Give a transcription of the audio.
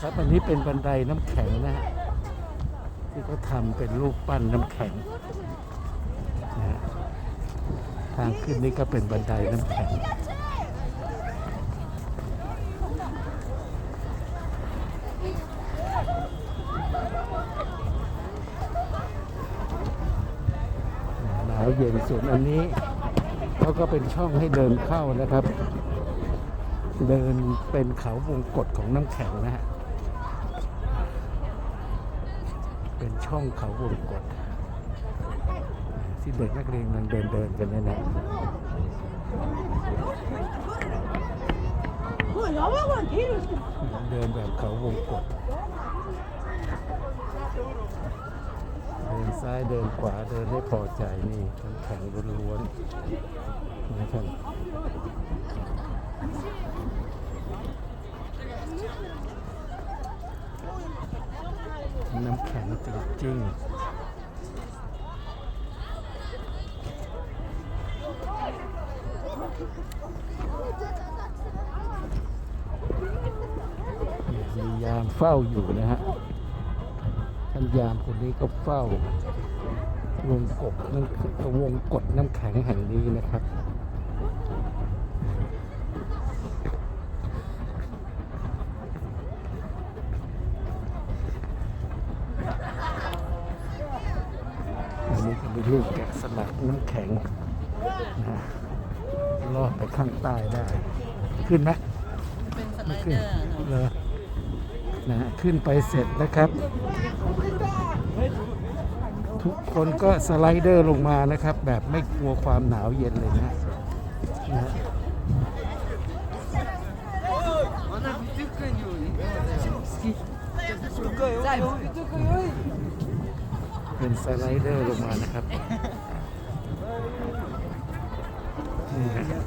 ครับอันนี้เป็นบันไดน้ำแข็งนะฮะที่เขาทำเป็นรูปปั้นน้ำแข็งนะฮะทางขึ้นนี่ก็เป็นบันไดน้ำแข็งหนาวเย็นส่วนอันนี้เขาก็เป็นช่องให้เดินเข้านะครับ เดินเป็นเขาวงกฏของน้ำแข็งนะฮะ เป็นช่องเขาวงกฏที่เด็กนักเรียนกำลังเดินเดินกันเนี่ยนะเดินแบบเขาวงกฏเดินซ้ายเดินขวาเดินให้พอใจนี่น้ำแข็งล้วนๆนะครับ น้ำแข็งจริงๆมียามเฝ้าอยู่นะฮะท่านยามคนนี้ก็เฝ้าวงกบน้ำวงกดน้ำแข็งแห่งนี้นะครับ นี้เป็นลูกแกะสลักน้ำแข็งนะลอดไปข้างใต้ได้ ขึ้นไหมเป็นสไลไม่เดขึ้นอร์เลยนะขึ้นไปเสร็จนะครับ ทุกคนก็สไลเดอร์ลงมานะครับ แบบไม่กลัวความหนาวเย็นเลยนะนะฮะ เป็นสไลเดอร์ลงมานะครับนี่นะ